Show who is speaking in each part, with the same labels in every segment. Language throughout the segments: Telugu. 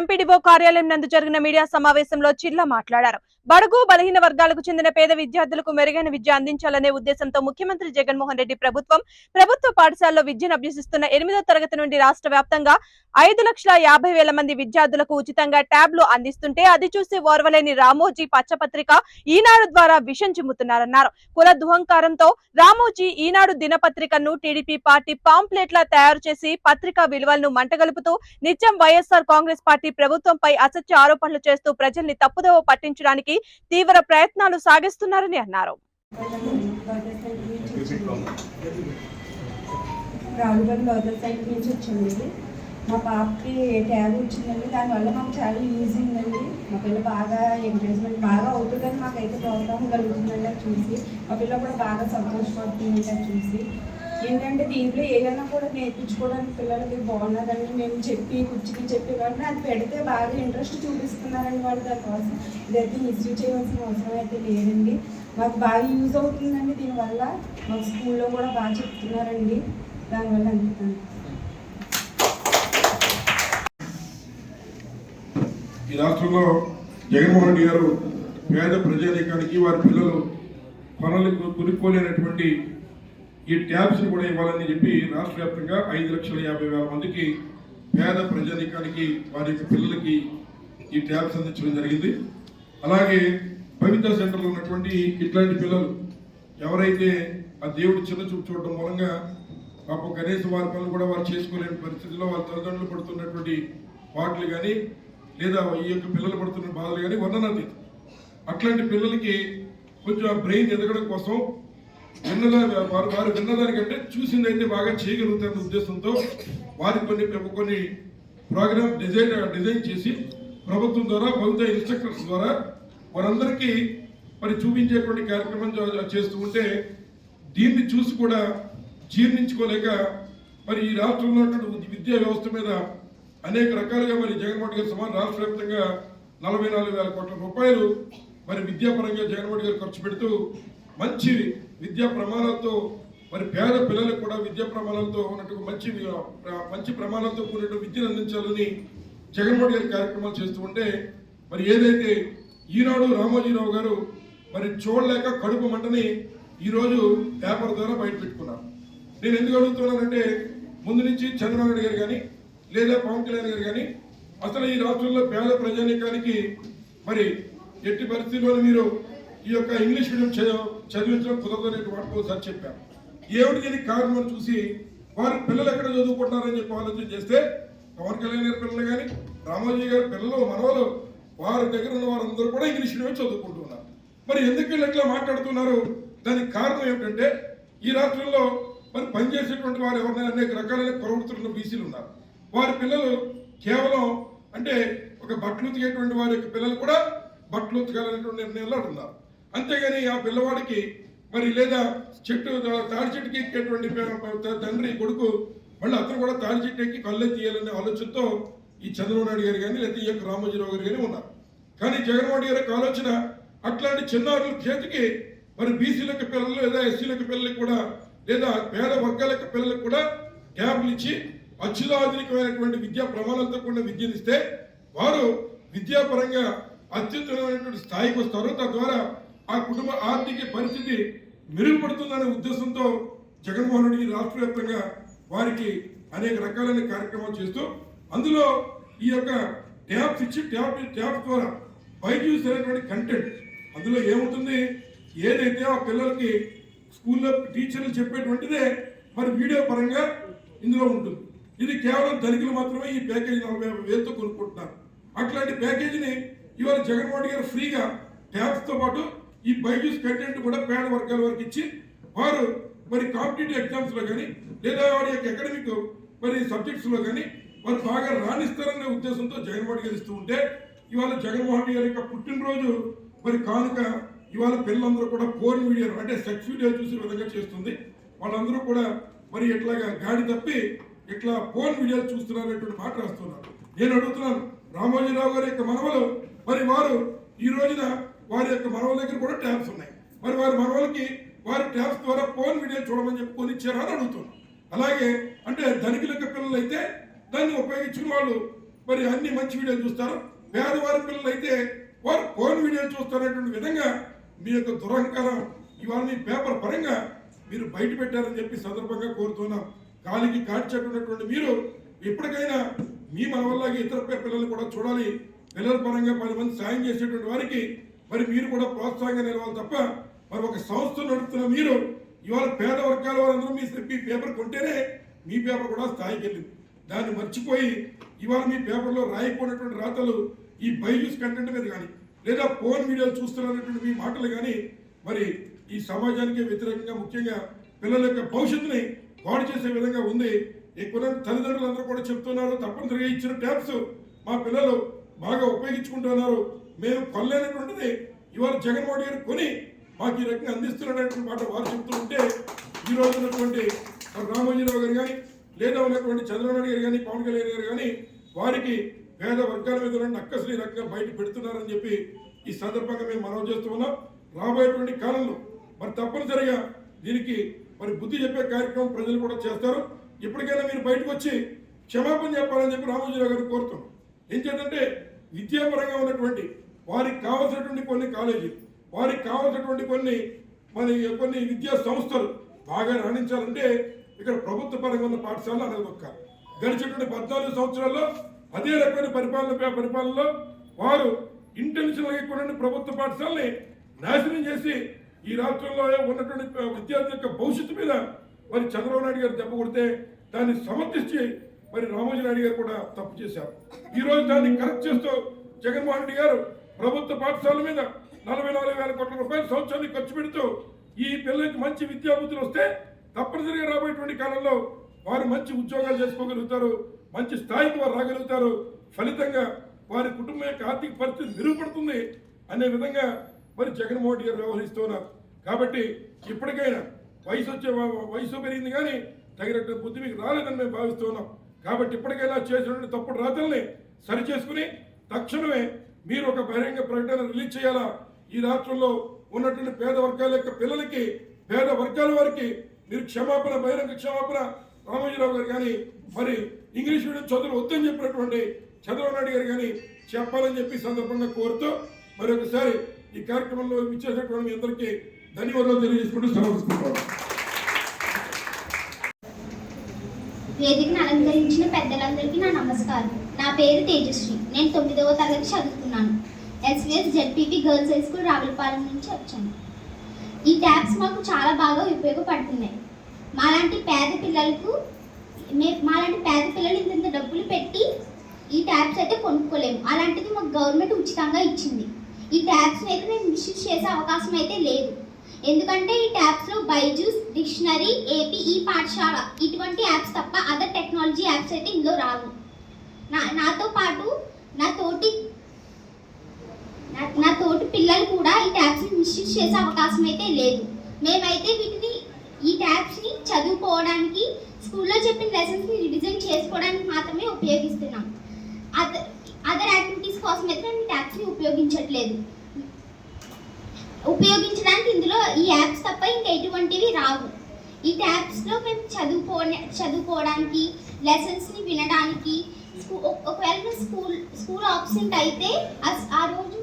Speaker 1: ఎంపీడీఓ కార్యాలయం నందు జరిగిన మీడియా సమావేశంలో చిల్ల మాట్లాడారు. బడుగు బలహీన వర్గాలకు చెందిన పేద విద్యార్థులకు మెరుగైన విద్య అందించాలనే ఉద్దేశంతో ముఖ్యమంత్రి జగన్మోహన్ రెడ్డి ప్రభుత్వం ప్రభుత్వ పాఠశాలలో విద్యను అభ్యసిస్తున్న ఎనిమిదో తరగతి నుండి రాష్ట్ర వ్యాప్తంగా ఐదు లక్షల యాభై వేల మంది విద్యార్థులకు ఉచితంగా ట్యాబ్లు అందిస్తుంటే అది చూసి ఓర్వలేని రామోజీ పచ్చపత్రిక ఈనాడు ద్వారా విషం చిమ్ముతున్నారన్నారు. కుల దుహంకారంతో రామోజీ ఈనాడు దినపత్రికను టీడీపీ పార్టీ పాంప్లెట్లా తయారు చేసి పత్రికా విలువలను మంటగలుపుతూ నిత్యం వైఎస్ఆర్ కాంగ్రెస్ పార్టీ ప్రభుత్వంపై అసత్య ఆరోపణలు చేస్తూ ప్రజల్ని తప్పుదోవ పట్టించడానికి తీవ్ర ప్రయత్నాలు సాగిస్తున్నారని అన్నారు.
Speaker 2: రావులపల్లి లోదర్ సైడ్ నుంచి వచ్చింది మా పాపకి ట్యాబ్ వచ్చిందండి దానివల్ల మాకు చాలా యూజ్ ఉందండి. మా పిల్ల బాగా ఎంకరేజ్మెంట్ బాగా అవుతుందని మాకైతే ప్రోత్సాహం కలుగుతుందండి అది చూసి. మా పిల్ల కూడా బాగా సంతోషపడుతుంది అది చూసి. ఏంటంటే దీంట్లో ఏదైనా కూడా నేర్పించుకోవడానికి పిల్లలకి బాగున్నదని మేము చెప్పి కూర్చుని చెప్పి కానీ అది పెడితే బాగా ఇంట్రెస్ట్ చూపిస్తున్నారండి వాళ్ళు దానికోసం. ఇదైతే మిస్యూజ్ చేయవలసిన అవసరం అయితే లేదండి. మాకు బాగా యూజ్ అవుతుందండి దీనివల్ల. మాకు స్కూల్లో కూడా బాగా చెప్తున్నారండి. దానివల్ల అందుతాను
Speaker 3: ఈ రాష్ట్రంలో జగన్మోహన్ రెడ్డి గారు పేద ప్రజానీకానికి వారి పిల్లలు కొనలకు కొనుక్కోలేనటువంటి ఈ ట్యాబ్స్ని కూడా ఇవ్వాలని చెప్పి రాష్ట్ర వ్యాప్తంగా ఐదు లక్షల యాభై వేల మందికి పేద ప్రజానికానికి వారి యొక్క పిల్లలకి ఈ ట్యాబ్స్ అందించడం జరిగింది. అలాగే పవిత్ర సెంటర్లో ఉన్నటువంటి ఇట్లాంటి పిల్లలు ఎవరైతే ఆ దేవుడు చిన్న చూపు చూడడం మూలంగా పాపం కనీసం వారి పనులు కూడా వారు చేసుకోలేని పరిస్థితుల్లో వారి తల్లిదండ్రులు పడుతున్నటువంటి పాటలు కానీ లేదా ఈ యొక్క పిల్లలు పడుతున్న బాధలు కానీ వర్ణనాతీతం. అట్లాంటి పిల్లలకి కొంచెం ఆ బ్రెయిన్ ఎదగడం కోసం విన్నదాని వారు వారు విన్నదానికంటే చూసిందైతే బాగా చేయగలుగుతారన్న ఉద్దేశంతో వారికి కొన్ని కొన్ని ప్రోగ్రామ్ డిజైన్ డిజైన్ చేసి ప్రభుత్వం ద్వారా ప్రభుత్వ ఇన్స్ట్రక్టర్స్ ద్వారా వారందరికీ మరి చూపించేటువంటి కార్యక్రమం చేస్తూ ఉంటే దీన్ని చూసి కూడా జీర్ణించుకోలేక మరి ఈ రాష్ట్రంలో ఉన్నటువంటి విద్యా వ్యవస్థ మీద అనేక రకాలుగా మరి జగన్మోహన్ గారు సమాన రాష్ట్ర వ్యాప్తంగా నలభై నాలుగు వేల కోట్ల రూపాయలు మరి విద్యాపరంగా జగన్మోహన్ గారు ఖర్చు పెడుతూ మంచి విద్యా ప్రమాణాలతో మరి పేద పిల్లలకు కూడా విద్యా ప్రమాణాలతో ఉన్నట్టు మంచి మంచి ప్రమాణాలతో కూడిన విద్యను అందించాలని జగన్మోహన్ గారి కార్యక్రమాలు చేస్తూ ఉంటే మరి ఏదైతే ఈనాడు రామోజీరావు గారు మరి చూడలేక కడుపు మంటని ఈరోజు పేపర్ ద్వారా బయట పెట్టుకున్నారు. నేను ఎందుకు అడుగుతున్నానంటే ముందు నుంచి చంద్రబాబు నాయుడు గారు కానీ లేదా పవన్ కళ్యాణ్ గారు కానీ అసలు ఈ రాష్ట్రంలో పేద ప్రజానీకానికి మరి ఎట్టి పరిస్థితుల్లో మీరు ఈ యొక్క ఇంగ్లీష్ మీడియం చదివ- చదివించడం కుదరదనే మాట ఒకసారి చెప్పారు. ఏమిటి ఇది కారణం అని చూసి వారి పిల్లలు ఎక్కడ చదువుకుంటున్నారని చెప్పి ఆలోచన చేస్తే పవన్ కళ్యాణ్ గారి పిల్లలు కానీ రామోజీ గారి పిల్లలు మనవలు వారి దగ్గర ఉన్న వారందరూ కూడా ఇంగ్లీష్ మీడియం చదువుకుంటున్నారు మరి ఎందుకు వీళ్ళు ఎట్లా మాట్లాడుతున్నారు? దానికి కారణం ఏమిటంటే ఈ రాష్ట్రంలో మరి పనిచేసేటువంటి వారు ఎవరైనా అనేక రకాలైన ప్రవృత్తులున్న బీసీలు ఉన్నారు. వారి పిల్లలు కేవలం అంటే ఒక బట్టలు ఉతికేటువంటి వారి యొక్క పిల్లలు కూడా బట్టలు ఉతకాలనేటువంటి నిర్ణయంలో ఉన్నారు. అంతేగాని ఆ పిల్లవాడికి మరి లేదా చెట్టు తాడి చెట్టుకి ఎక్కేటువంటి తండ్రి కొడుకు మళ్ళీ అతను కూడా తాడి చెట్టు ఎక్కి కళ్ళు తీయాలనే ఆలోచనతో ఈ చంద్రబాబు నాయుడు గారు కానీ లేదా ఈ యొక్క రామోజీరావు గారు కానీ ఉన్నారు. కానీ జగన్మోహన్ గారి యొక్క ఆలోచన అట్లాంటి చిన్నారుల చేతికి మరి బీసీలకు పిల్లలు లేదా ఎస్సీలకు పిల్లలకు కూడా లేదా పేద వర్గాల యొక్క పిల్లలకు కూడా ట్యాబ్లు ఇచ్చి అత్యులాధునికమైనటువంటి విద్యా ప్రమాణాలతో కూడిన విద్యనిస్తే వారు విద్యాపరంగా అత్యుత్తమైనటువంటి స్థాయికి వస్తారు. తద్వారా ఆ కుటుంబ ఆర్థిక పరిస్థితి మెరుగుపడుతుందనే ఉద్దేశంతో జగన్మోహన్ రెడ్డి రాష్ట్ర వ్యాప్తంగా వారికి అనేక రకాలైన కార్యక్రమాలు చేస్తూ అందులో ఈ యొక్క ట్యాప్స్ ఇచ్చి ట్యాప్ ట్యాప్ ద్వారా బైజూస్ అనేటువంటి కంటెంట్ అందులో ఏముంటుంది? ఏదైతే ఆ పిల్లలకి స్కూల్లో టీచర్లు చెప్పేటువంటిదే మరి వీడియో పరంగా ఇందులో ఉంటుంది. ఇది కేవలం ధనికులు మాత్రమే ఈ ప్యాకేజీ నలభై యాభై వేలతో కొనుక్కుంటున్నారు. అట్లాంటి ప్యాకేజీని ఇవాళ జగన్మోహన్ గారు ఫ్రీగా ట్యాప్స్తో పాటు ఈ బైజూస్ కంటెంట్ కూడా పేద వర్గాల వరకు ఇచ్చి వారు మరి కాంపిటేటివ్ ఎగ్జామ్స్లో కానీ లేదా వారి యొక్క అకాడమిక్ మరి సబ్జెక్ట్స్లో కానీ వారు బాగా రాణిస్తారనే ఉద్దేశంతో జగన్మోహన్ గారు ఇస్తూ ఉంటే ఇవాళ జగన్మోహన్ గారి యొక్క పుట్టినరోజు మరి కానుక ఇవాళ పిల్లలందరూ కూడా పోర్న్ వీడియో అంటే సెక్స్ వీడియో చూసే విధంగా చేస్తుంది. వాళ్ళందరూ కూడా మరి ఇట్లాగా గాడి తప్పి ఇట్లా ఫోన్ వీడియోలు చూస్తున్నారనేటువంటి మాట రాస్తున్నారు. నేను అడుగుతున్నాను రామోజీరావు గారి యొక్క మనవలు మరి వారు ఈ రోజున వారి యొక్క మనవల దగ్గర కూడా ట్యాబ్స్ ఉన్నాయి. మరి వారి మనవలకి వారి ట్యాబ్స్ ద్వారా ఫోన్ వీడియో చూడమని చెప్పి కొనిచ్చారా అని అడుగుతున్నాను అలాగే అంటే ధనికుల యొక్క పిల్లలు అయితే దాన్ని ఉపయోగించిన వాళ్ళు మరి అన్ని మంచి వీడియోలు చూస్తారు. పేదవారి పిల్లలు అయితే వారు ఫోన్ వీడియోలు చూస్తున్నటువంటి విధంగా మీ యొక్క దురహంకారం ఇవాళ మీ పేపర్ పరంగా మీరు బయట పెట్టారని చెప్పి సందర్భంగా కోరుతున్నాం. కాలికి కాడ్చేటున్నటువంటి మీరు ఇప్పటికైనా మీ మన వల్ల ఇతర పిల్లల్ని పిల్లలు కూడా చూడాలి. పిల్లల పరంగా పది మంది సాయం చేసేటువంటి వారికి మరి మీరు కూడా ప్రోత్సాహంగా నిలవాలి తప్ప మరి ఒక సంస్థ నడుపుతున్న మీరు ఇవాళ పేద వర్గాల వారందరూ మీ మీ పేపర్ కొంటేనే మీ పేపర్ కూడా స్థాయికి వెళ్ళింది. దాన్ని మర్చిపోయి ఇవాళ మీ పేపర్లో రాయకపోయినటువంటి రాతలు ఈ బైజూస్ కంటెంట్ మీద కానీ లేదా ఫోన్ వీడియోలు చూస్తున్నటువంటి మీ మాటలు కానీ మరి ఈ సమాజానికి వ్యతిరేకంగా ముఖ్యంగా పిల్లల యొక్క భవిష్యత్తుని పాడు చేసే విధంగా ఉంది. ఎక్కువ తల్లిదండ్రులందరూ కూడా చెప్తున్నారు తప్పనిసరిగా ఇచ్చిన ట్యాబ్స్ మా పిల్లలు బాగా ఉపయోగించుకుంటున్నారు. మేము కొనలేనటువంటిది ఇవాళ జగన్మోహన్ గారు కొని మాకు ఈ రకంగా అందిస్తున్నటువంటి మాట వారు చెప్తూ ఉంటే ఈ రోజు ఉన్నటువంటి రామోజీరావు గారు కానీ లేదా ఉన్నటువంటి చంద్రబాబు నాయుడు గారు కానీ పవన్ కళ్యాణ్ గారు కానీ వారికి పేద వర్గాల మీద ఉన్న అక్కసులు ఈ రకంగా బయట పెడుతున్నారని చెప్పి ఈ సందర్భంగా మేము మనవి చేస్తూ ఉన్నాం. రాబోయేటువంటి కాలంలో మరి తప్పనిసరిగా దీనికి మరి బుద్ధి చెప్పే కార్యక్రమం ప్రజలు కూడా చేస్తారు. ఇప్పటికైనా మీరు బయటకు వచ్చి క్షమాపణ చెప్పాలని చెప్పి రామోజీరావు గారు కోరుతున్నాం. ఏం చేద్దంటే విద్యాపరంగా ఉన్నటువంటి వారికి కావాల్సినటువంటి కొన్ని కాలేజీలు వారికి కావాల్సినటువంటి కొన్ని మరి కొన్ని విద్యా సంస్థలు బాగా రాణించాలంటే ఇక్కడ ప్రభుత్వ పరంగా ఉన్న పాఠశాలలు అనేది ఒక్క గడిచినటువంటి పద్నాలుగు సంవత్సరాల్లో అదే రకమైన పరిపాలన పరిపాలనలో వారు ఇంటెన్షనల్గా కొన్ని ప్రభుత్వ పాఠశాలని నాశనం చేసి ఈ రాష్ట్రంలో ఉన్నటువంటి విద్యార్థి యొక్క భవిష్యత్తు మీద మరి చంద్రబాబు నాయుడు గారు దెబ్బ కొడితే దాన్ని సమర్థించి మరి రామోజీ నాయుడు గారు కూడా తప్పు చేశారు. ఈరోజు దాన్ని కరెక్ట్ చేస్తూ జగన్మోహన్ రెడ్డి గారు ప్రభుత్వ పాఠశాల మీద నలభై నాలుగు వేల కోట్ల రూపాయలు సంవత్సరానికి ఖర్చు పెడుతూ ఈ పిల్లలకి మంచి విద్యాబుద్ధులు వస్తే తప్పనిసరిగా రాబోయేటువంటి కాలంలో వారు మంచి ఉద్యోగాలు చేసుకోగలుగుతారు మంచి స్థాయికి వారు రాగలుగుతారు. ఫలితంగా వారి కుటుంబం యొక్క ఆర్థిక పరిస్థితి మెరుగుపడుతుంది అనే విధంగా మరి జగన్మోహన్ గారు వ్యవహరిస్తున్నారు కాబట్టి ఇప్పటికైనా వయసు వచ్చే వయసు పెరిగింది కానీ తగినట్టు బుద్ధి మీకు రాలేదని మేము భావిస్తున్నాం కాబట్టి ఇప్పటికైనా చేసినటువంటి తప్పుడు రాతల్ని సరి చేసుకుని తక్షణమే మీరు ఒక బహిరంగ ప్రకటన రిలీజ్ చేయాలా? ఈ రాష్ట్రంలో ఉన్నటువంటి పేద వర్గాల యొక్క పిల్లలకి పేద వర్గాల వారికి మీరు క్షమాపణ బహిరంగ క్షమాపణ. రామోజీరావు గారు కానీ మరి ఇంగ్లీష్ మీడియం చదువులు వద్దని చెప్పినటువంటి చంద్రబాబు నాయుడు గారు కానీ చెప్పాలని చెప్పి సందర్భంగా కోరుతూ మరి ఒకసారి ఈ కార్యక్రమంలో ఇచ్చేసినటువంటి మీ అందరికీ ధన్యవాదాలు తెలియజేసుకుంటూ సమర్పిస్తున్నాను
Speaker 4: వేదికను అలంకరించిన పెద్దలందరికీ నా నమస్కారం. నా పేరు తేజశ్రీ. నేను తొమ్మిదవ తరగతి చదువుతున్నాను SVS ZPP girls high school Ravulapalem నుంచి వచ్చాను. ఈ ట్యాబ్స్ మాకు చాలా బాగా ఉపయోగపడుతున్నాయి. మాలాంటి పేద పిల్లలకు మాలాంటి పేద పిల్లలు ఇంత డబ్బులు పెట్టి ఈ ట్యాబ్స్ అయితే కొనుక్కోలేము. అలాంటిది మాకు గవర్నమెంట్ ఉచితంగా ఇచ్చింది. ఈ ట్యాబ్స్ అయితే మేము మిస్యూజ్ చేసే అవకాశం అయితే లేదు. ఎందుకంటే ఈ ట్యాబ్స్లో బైజూస్ డిక్షనరీ ఏపీ ఈ పాఠశాల ఇటువంటి యాప్స్ తప్ప అదర్ టెక్నాలజీ యాప్స్ అయితే ఇందులో రావు. నా నాతో పాటు నా తోటి నా తోటి పిల్లలు కూడా ఈ ట్యాబ్స్ని మిస్యూజ్ చేసే అవకాశం అయితే లేదు. మేమైతే వీటిని ఈ ట్యాబ్స్ని చదువుకోవడానికి స్కూల్లో చెప్పిన లెసన్స్ని రివిజన్ చేసుకోవడానికి మాత్రమే ఉపయోగిస్తున్నాం. అదర్ అదర్ యాక్టివిటీస్ కోసం అయితే మేము ఈ ట్యాబ్స్ని ఉపయోగించట్లేదు. ఉపయోగించడానికి ఇందులో ఈ యాప్స్ తప్ప ఇంకా ఎటువంటివి రావు. ఈ ట్యాబ్స్లో మేము చదువుకో చదువుకోవడానికి లెసన్స్ని వినడానికి స్కూ ఒకవేళ స్కూల్ స్కూల్ ఆబ్సెంట్ అయితే ఆ రోజు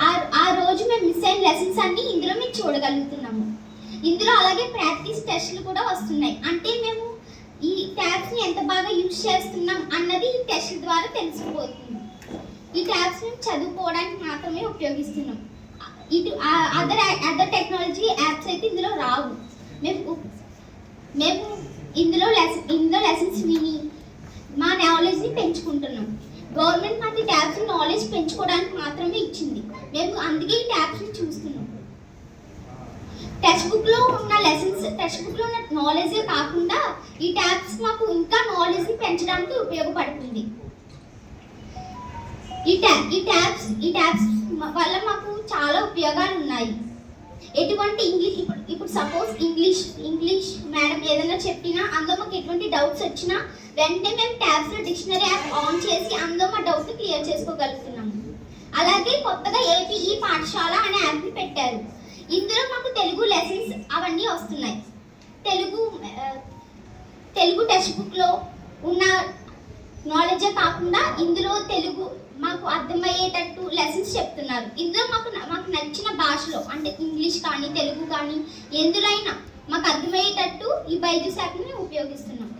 Speaker 4: ఆ- ఆ రోజు మేము మిస్ అయిన లెసన్స్ అన్ని ఇందులో మేము చూడగలుగుతున్నాము. ఇందులో అలాగే ప్రాక్టీస్ టెస్ట్లు కూడా వస్తున్నాయి. అంటే మేము ఈ ట్యాబ్స్ని ఎంత బాగా యూజ్ చేస్తున్నాం అన్నది ఈ టెస్ట్ ద్వారా తెలిసిపోతుంది. ఈ ట్యాబ్స్ మేము చదువుకోవడానికి మాత్రమే ఉపయోగిస్తున్నాం. ఇటు అదర్ అదర్ టెక్నాలజీ యాప్స్ అయితే ఇందులో రావు. మేము మేము ఇందులో లెసన్ ఇందులో లెసన్స్ విని మా నాలెడ్జ్ని పెంచుకుంటున్నాం. గవర్నమెంట్ మాకు ఈ ట్యాబ్స్ నాలెడ్జ్ పెంచుకోవడానికి మాత్రమే ఇచ్చింది. మేము అందుకే ఈ ట్యాబ్స్ని చూస్తున్నాం. టెక్స్ట్ బుక్లో ఉన్న లెసన్స్ టెక్స్ట్ బుక్లో ఉన్న నాలెడ్జే కాకుండా ఈ ట్యాబ్స్ మాకు ఇంకా నాలెడ్జ్ని పెంచడానికి ఉపయోగపడుతుంది. ఈ ట్యాబ్ ఈ ట్యాబ్స్ ఈ ట్యాబ్స్ వల్ల మాకు చాలా ఉపయోగాలు ఉన్నాయి. ఎటువంటి ఇంగ్లీష్ ఇప్పుడు ఇప్పుడు సపోజ్ ఇంగ్లీష్ ఇంగ్లీష్ మేడం ఏదైనా చెప్పినా అందులో మాకు ఎటువంటి డౌట్స్ వచ్చినా వెంటనే మేము ట్యాబ్స్లో డిక్షనరీ యాప్ ఆన్ చేసి అందులో మా డౌట్ క్లియర్ చేసుకోగలుగుతున్నాము. అలాగే కొత్తగా ఏపీఈ పాఠశాల అనే యాప్ని పెట్టారు. ఇందులో మాకు తెలుగు లెసన్స్ అవన్నీ వస్తున్నాయి. తెలుగు తెలుగు టెక్స్ట్ బుక్లో ఉన్న నాలెడ్జే కాకుండా ఇందులో తెలుగు మాకు అర్థమయ్యేటట్టు లెసన్స్ చెప్తున్నారు. ఇందులో మాకు మాకు నచ్చిన భాషలో అంటే ఇంగ్లీష్ కానీ తెలుగు కానీ ఎందులో మాకు అర్థమయ్యేటట్టు ఈ బైజూస్ యాప్ని ఉపయోగిస్తున్నాం.